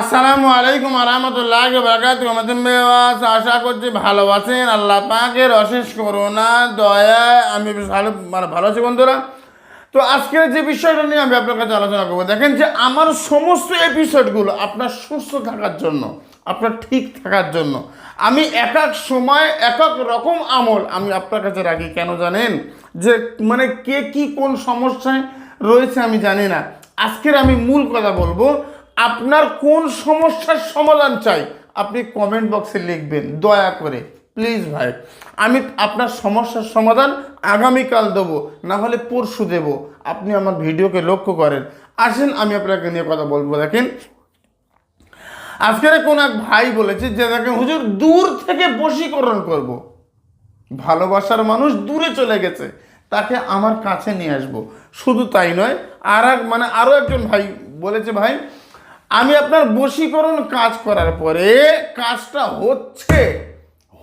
আসসালামু আলাইকুম আরহামতুল্লাহ বারাকাত মেওয়াজ আশা করছি ভালো আছেন। আল্লাহ পাকের অশেষ করোনা দয়া, আমি ভালো মানে ভালো আছি বন্ধুরা। তো আজকের যে বিষয়টা নিয়ে আমি আপনার কাছে আলোচনা করব, দেখেন যে আমার সমস্ত এপিসোডগুলো আপনার সুস্থ থাকার জন্য, আপনার ঠিক থাকার জন্য, আমি এক এক সময় এক এক রকম আমল আমি আপনার কাছে রাখি। কেন জানেন? যে মানে কে কি কোন সমস্যায় রয়েছে আমি জানি না। আজকের আমি মূল কথা বলব আপনার কোন সমস্যার সমাধান চাই, আপনি কমেন্ট বক্সে লিখবেন, দয়া করে প্লিজ ভাই। আমি আপনার সমস্যার সমাধান আগামীকাল দেবো, না হলে পরশু দেব। আপনি আমার ভিডিওকে লক্ষ্য করেন। আসেন, আমি আপনাকে নিয়ে কথা বলব, দেখেন। আজকের কোন এক ভাই বলেছে যে, দেখেন, হুজুর, দূর থেকে বশীকরণ করব। ভালোবাসার মানুষ দূরে চলে গেছে, তাকে আমার কাছে নিয়ে আসব। শুধু তাই নয় আর এক মানে আরও একজন ভাই বলেছে ভাই আমি আপনার বশীকরণ কাজ করার পরে কাজটা হচ্ছে,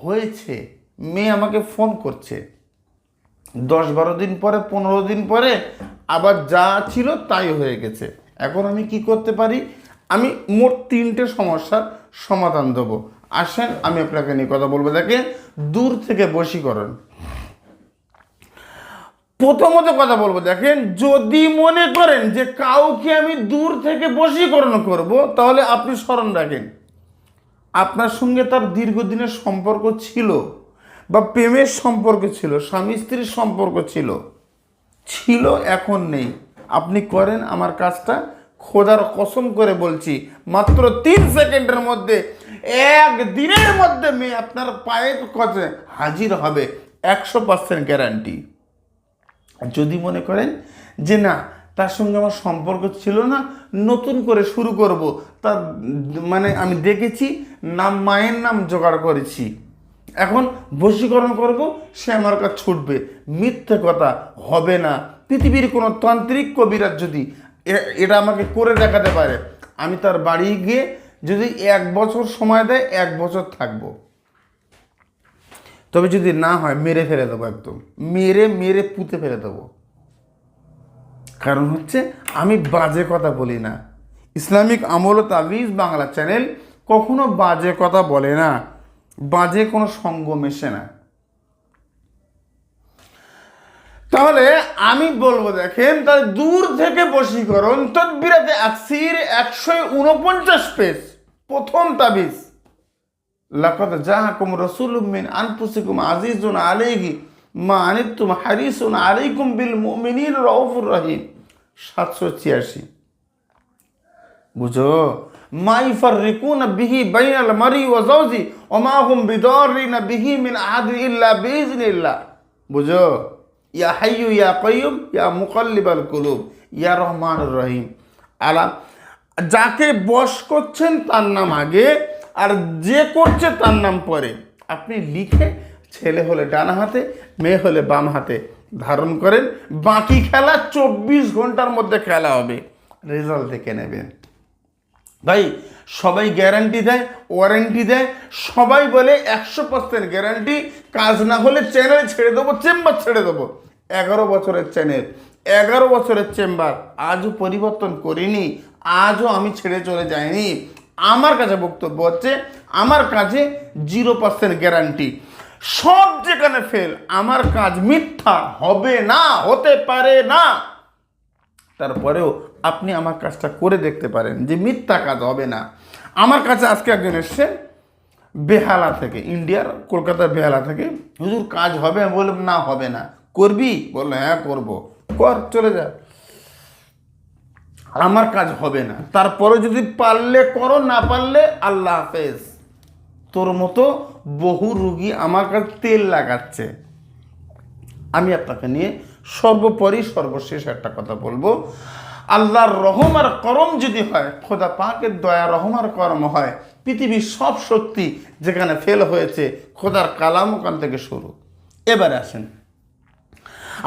হয়েছে। মেয়ে আমাকে ফোন করছে। দশ বারো দিন পরে, পনেরো দিন পরে আবার যা ছিল তাই হয়ে গেছে। এখন আমি কি করতে পারি? আমি মোট তিনটে সমস্যার সমাধান দেবো। আসেন, আমি আপনাকে নিয়ে কথা বলব। দেখেন, দূর থেকে বশীকরণ। প্রথমত কথা বলব, দেখেন, যদি মনে করেন যে কাউকে আমি দূর থেকে বশীকরণ করব, তাহলে আপনি স্মরণ রাখেন। আপনার সঙ্গে তার দীর্ঘদিনের সম্পর্ক ছিল বা প্রেমের সম্পর্ক ছিল, স্বামী স্ত্রীর সম্পর্ক ছিল ছিল, এখন নেই। আপনি করেন, আমার কাজটা খোদার কসম করে বলছি, মাত্র তিন সেকেন্ডের মধ্যে, এক দিনের মধ্যে মেয়ে আপনার পায়ের কাছে হাজির হবে, একশো পার্সেন্ট গ্যারান্টি যদি মনে করেন যে না, তার সঙ্গে আমার সম্পর্ক ছিল না, নতুন করে শুরু করব, তার মানে আমি দেখেছি, নাম মায়ের নাম জোগাড় করেছি। এখন বশীকরণ করব, সে আমার কাছে ছুটবে। মিথ্যে কথা হবে না। পৃথিবীর কোনো তান্ত্রিক কবিরাজ যদি এটা আমাকে করে দেখাতে পারে, আমি তার বাড়ি গিয়ে যদি এক বছর সময় দেয়, এক বছর থাকব। তবে যদি না হয়, মেরে ফেলে দেবো একদম। মেরে মেরে পুঁতে ফেলে দেবো। কারণ হচ্ছে, আমি বাজে কথা বলি না। ইসলামিক আমল ও তাবিজ বাংলা চ্যানেল কখনো বাজে কথা বলে না। বাজে কোনো সঙ্গ মেশে না। তাহলে আমি বলব, দেখেন, তাহলে দূর থেকে বশীকরণ, তদ্বিরাতে আকসির একশো উনপঞ্চাশ পেজ, প্রথম তাবিজ। লাকাদ জাহাকুম রাসূলুম মিন আনফুসিকুম আজিজুন আলাইহি মা আনিতুম হারিসুন আলাইকুম বিল মুমিনিন রাউফুর রহিম। সাতশো ছিয়াশি। বুঝো? মাই ফাররিকুনা বিহি বাইনাল মারি ওয়া জাওজি ওয়া মা হুম বিদারিনা বিহি মিন আহাদিন ইল্লা বিইজনিল্লাহ বুঝো? ইয়া হাইয়ু ইয়া কাইয়ুম ইয়া মুকাল্লিবাল কুলুব, ইয়া রহমানুর রহিম। আলা, যাকে বশ করছেন তার নাম আগে আর যে করছে তার নাম পরে। আপনি লিখে ছেলে হলে ডান হাতে, মেয়ে হলে বাম হাতে ধারণ করেন। বাকি খেলা চব্বিশ ঘণ্টার মধ্যে খেলা হবে। রেজাল্ট দেখে নেবেন। ভাই, সবাই গ্যারান্টি দেয় ওয়ারেন্টি দেয়। সবাই বলে একশো পার্সেন্ট গ্যারান্টি কাজ না হলে চ্যানেল ছেড়ে দেবো চেম্বার ছেড়ে দেবো। এগারো বছরের চ্যানেল এগারো বছরের চেম্বার আজও পরিবর্তন করিনি, আজও আমি ছেড়ে চলে যাইনি। আমার কাছে বক্তব্য হচ্ছে, আমার কাছে জিরো পার্সেন্ট গ্যারান্টি সব যেখানে ফেল আমার কাজ মিথ্যা হবে না, হতে পারে না। তারপরেও আপনি আমার কাজটা করে দেখতে পারেন যে মিথ্যা কাজ হবে না। আমার কাছে আজকে একজন এসছে, বেহালা থেকে, ইন্ডিয়ার, কলকাতার বেহালা থেকে। হুজুর, কাজ হবে? বললাম, না, হবে না। করবি? বলল হ্যাঁ করব। কর, চলে যা। আমার কাজ হবে না। তারপরে যদি পারলে করো, না পারলে আল্লাহ হাফেজ। তোর মতো বহু রুগী আমার কাছে তেল লাগাচ্ছে। আমি আপনাকে নিয়ে সর্বোপরি সর্বশেষ একটা কথা বলব। আল্লাহর রহম আর করম যদি হয়, খোদা পাকের দয়া, রহম আর করম হয়, পৃথিবীর সব শক্তি যেখানে ফেল হয়েছে, খোদার কালাম ওখান থেকে শুরু। এবারে আসেন।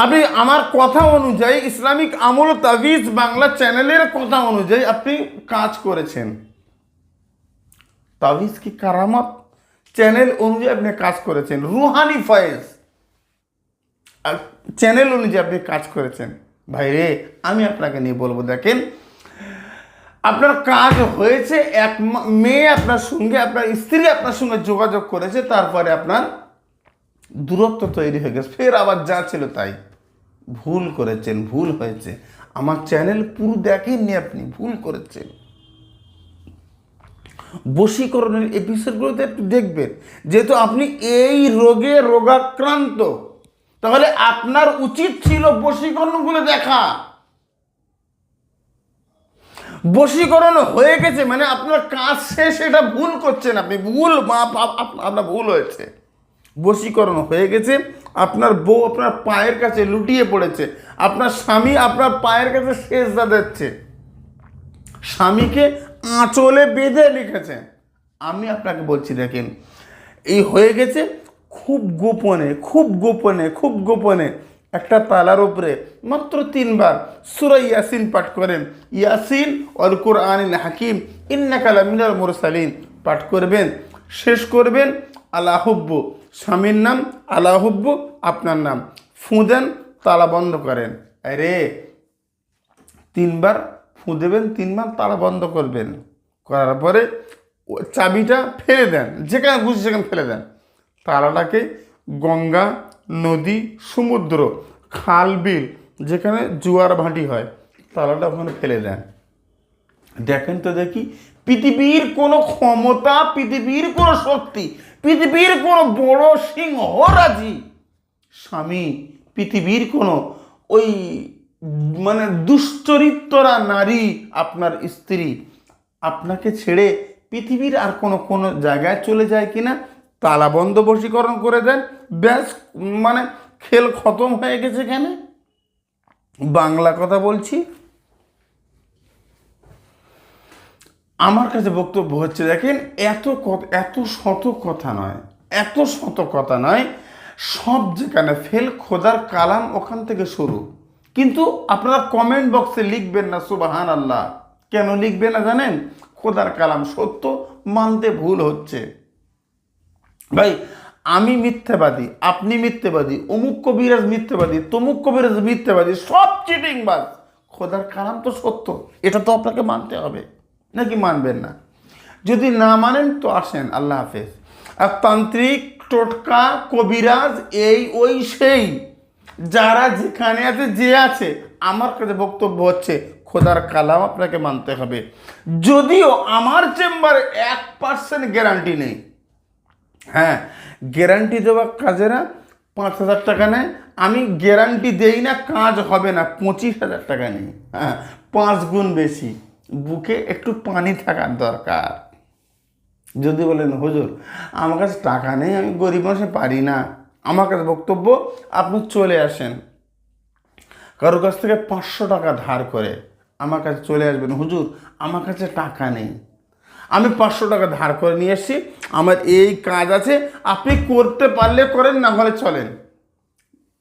আপনি আমার কথা অনুযায়ী ইসলামিক আমল তাবিজ বাংলা চ্যানেলের কথা অনুযায়ী আপনি কাজ করেছেন। তাবিজ কি কারামত? চ্যানেল অনুযায়ী আপনি কাজ করেছেন। রুহানি ফয়েজ। আর চ্যানেল অনুযায়ী আপনি কাজ করেছেন। ভাই রে, আমি আপনাকে নিয়ে বলব, দেখেন, আপনার কাজ হয়েছে এক মেয়ে আপনার সঙ্গে, আপনার স্ত্রী আপনার সঙ্গে যোগাযোগ করেছে, তারপরে আপনার দূরত্ব তৈরি হয়ে গেছে। ফের আবার যা ছিল তাই। ভুল করেছেন, ভুল হয়েছে। আমার চ্যানেল পুরো দেখেননি আপনি, ভুল করেছেন। বশীকরণের এপিসোডগুলোতে একটু দেখবেন। যেহেতু আপনি এই রোগে রোগাক্রান্ত, তাহলে আপনার উচিত ছিল বশীকরণগুলো দেখা। বশীকরণ হয়ে গেছে মানে আপনার কাজ শেষ, এটা ভুল করছেন আপনি। ভুল আপনার ভুল হয়েছে। বশীকরণ হয়ে গেছে। আপনার বউ আপনার পায়ের কাছে লুটিয়ে পড়েছে। আপনার স্বামী আপনার পায়ের কাছে শেষ দিচ্ছে। স্বামীকে আঁচলে বেঁধে লিখেছেন আমি আপনাকে বলছি, দেখেন, এই হয়ে গেছে খুব গোপনে খুব গোপনে খুব গোপনে একটা তালার উপরে মাত্র তিনবার সুরা ইয়াসিন পাঠ করেন। ইয়াসিন অল কোরআনিল হাকিম ইন্নাকালা মিনাল মুরসালিন। পাঠ করবেন, শেষ করবেন আলাহব্বু স্বামীর নাম আলাহব্বু, আপনার নাম। ফুঁ দেন, তালা বন্ধ করেন। আরে, তিনবার ফুঁ দেবেন, তিনবার তালা বন্ধ করবেন। করার পরে চাবিটা ফেলে দেন, যেখানে খুশি সেখানে ফেলে দেন। তালাটাকে গঙ্গা নদী সমুদ্র খাল বিল যেখানে জোয়ার ভাটি হয়, তালাটা ওখানে ফেলে দেন। দেখেন তো দেখি, পৃথিবীর কোনো ক্ষমতা, পৃথিবীর কোনো শক্তি পৃথিবীর কোনো বড় সিংহরাজি স্বামী, পৃথিবীর কোনো ওই মানে দুশ্চরিত্রা নারী আপনার স্ত্রী আপনাকে ছেড়ে পৃথিবীর আর কোনো কোনো জায়গায় চলে যায় কি কিনা তালাবন্ধ বশীকরণ করে দেন। ব্যাস মানে খেল খতম হয়ে গেছে কেন? বাংলা কথা বলছি। আমার কাছে বক্তব্য হচ্ছে, দেখেন, এত এত শত কথা নয়, এত শত কথা নয়, সব যেখানে ফেল খোদার কালাম ওখান থেকে শুরু। কিন্তু আপনারা কমেন্ট বক্সে লিখবেন না সুবাহান আল্লাহ কেন লিখবেন না জানেন? খোদার কালাম সত্য, মানতে ভুল হচ্ছে। ভাই, আমি মিথ্যাবাদী, আপনি মিথ্যাবাদী, অমুক কবিরাজ মিথ্যাবাদী, তমুক কবিরাজ মিথ্যাবাদী, সব চিটিংবাজ খোদার কালাম তো সত্য, এটা তো আপনাকে মানতে হবে। নাকি মানবেন না? যদি না মানেন তো আসেন, আল্লাহ হাফেজ। আর তান্ত্রিক, টোটকা, কবিরাজ, এই ওই সেই, যারা যেখানে আছে, যে আছে, আমার কাছে বক্তব্য হচ্ছে, খোদার কালাম আপনাকে মানতে হবে। যদিও আমার চেম্বারে এক পার্সেন্ট গ্যারান্টি নেই। হ্যাঁ গ্যারান্টি দেওয়া কাজেরা পাঁচ হাজার টাকা নেয়। আমি গ্যারান্টি দেই না, কাজ হবে না, পঁচিশ হাজার টাকা নেই। হ্যাঁ পাঁচ গুণ বেশি। বুকে একটু পানি থাকার দরকার। যদি বলেন, হুজুর, আমার কাছে টাকা নেই, আমি গরিব মানুষে পারি না। আমার কাছে বক্তব্য, আপনি চলে আসেন। কারোর কাছ থেকে পাঁচশো টাকা ধার করে আমার কাছে চলে আসবেন, হুজুর, আমার কাছে টাকা নেই। আমি পাঁচশো টাকা ধার করে নিয়ে এসেছি, আমার এই কাজ আছে, আপনি করতে পারলে করেন, না হলে চলেন।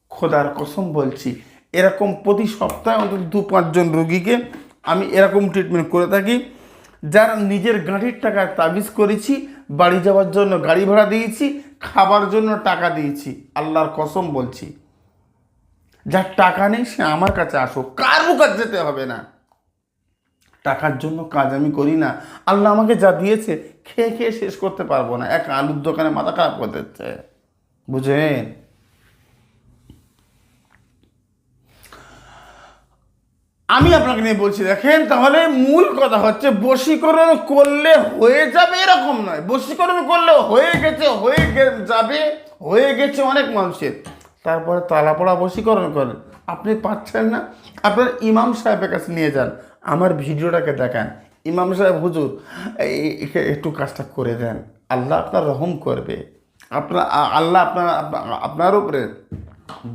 খোদার কসম বলছি, এরকম প্রতি সপ্তাহে অন্তত দু পাঁচজন রুগীকে আমি এরকম ট্রিটমেন্ট করে থাকি, যারা নিজের গাড়ির টাকায় তাবিজ করেছি, বাড়ি যাওয়ার জন্য গাড়ি ভাড়া দিয়েছি, খাবার জন্য টাকা দিয়েছি, আল্লাহর কসম বলছি। যার টাকা নেই, সে আমার কাছে আসো কারও কাছে যেতে হবে না। টাকার জন্য কাজ আমি করি না। আল্লাহ আমাকে যা দিয়েছে, খেয়ে খেয়ে শেষ করতে পারব না। এক আলুর দোকানে মাথা খারাপ করে দিচ্ছে। বুঝেন? আমি আপনাকে নিয়ে বলছি, দেখেন, তাহলে মূল কথা হচ্ছে বশীকরণ করলে হয়ে যাবে এরকম নয়। বশীকরণ করলে হয়ে গেছে, হয়ে যাবে, হয়ে গেছে অনেক মানুষের। তারপরে তালাপড়া বশীকরণ করেন। আপনি পাচ্ছেন না। আপনার ইমাম সাহেবের কাছে নিয়ে যান। আমার ভিডিওটাকে দেখান। ইমাম সাহেব, হুজুর, এই- একটু কাজটা করে দেন। আল্লাহ আপনার রহম করবে। আপনার আল্লাহ আপনার আপনার উপরে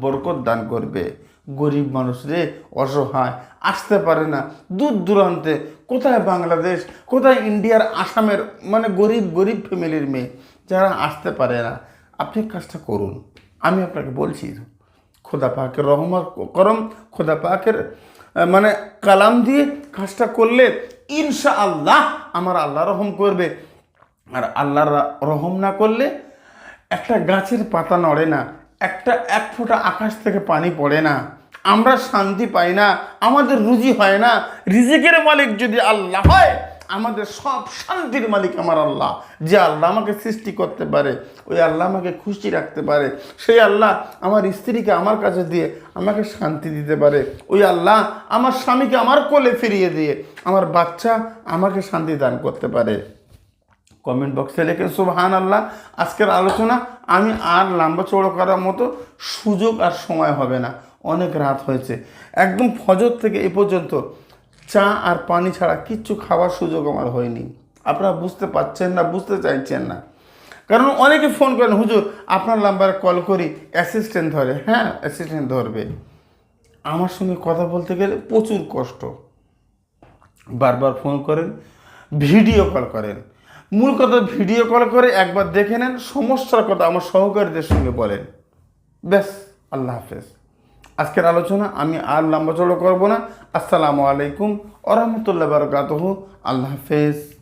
বরকত দান করবে। গরিব মানুষ রে, অসহায়, আসতে পারে না। দূর দূরান্তে, কোথায় বাংলাদেশ, কোথায় ইন্ডিয়ার আসামের মানে গরিব গরিব ফ্যামিলির মেয়ে, যারা আসতে পারে না। আপনি কাজটা করুন। আমি আপনাকে বলছি, খোদা পাকের রহমত করম খোদা পাকের মানে কালাম দিয়ে কাজটা করলে ইনশা আল্লাহ আমার আল্লাহ রহম করবে। আর আল্লাহর রহম না করলে একটা গাছের পাতা নড়ে না, একটা এক ফোঁটা আকাশ থেকে পানি পড়ে না। আমরা শান্তি পাই না, আমাদের রুজি হয় না। রিজিকের মালিক যদি আল্লাহ হয়, আমাদের সব শান্তির মালিক আমার আল্লাহ। যে আল্লাহ আমাকে সৃষ্টি করতে পারে, ওই আল্লাহ আমাকে খুশি রাখতে পারে। সেই আল্লাহ আমার স্ত্রীকে আমার কাছে দিয়ে আমাকে শান্তি দিতে পারে। ওই আল্লাহ আমার স্বামীকে আমার কোলে ফিরিয়ে দিয়ে আমার বাচ্চা আমাকে শান্তি দান করতে পারে। কমেন্ট বক্সে লিখে সুবহান আল্লাহ আজকের আলোচনা আমি আর লম্বা চৌড়ো করার মতো সুযোগ আর সময় হবে না। অনেক রাত হয়েছে। একদম ফজর থেকে এ পর্যন্ত চা আর পানি ছাড়া কিচ্ছু খাওয়ার সুযোগ আমার হয়নি। আপনারা বুঝতে পারছেন না, বুঝতে চাইছেন না। কারণ অনেকে ফোন করেন, হুজুর, আপনার নাম্বারে কল করি অ্যাসিস্ট্যান্ট ধরে। হ্যাঁ অ্যাসিস্ট্যান্ট ধরবে। আমার সঙ্গে কথা বলতে গেলে প্রচুর কষ্ট। বারবার ফোন করেন ভিডিও কল করেন। মূল কথা ভিডিও কল করে একবার দেখে নেন, সমস্যার কথা আমার সহকারীদের সঙ্গে বলেন। ব্যাস, আল্লাহ হাফেজ। আজকের আলোচনা আমি আর লম্বা চড়ো করব না। আসসালামু আলাইকুম ওরহমতুল্লাহ বারকাতহ। আল্লাহ হাফেজ।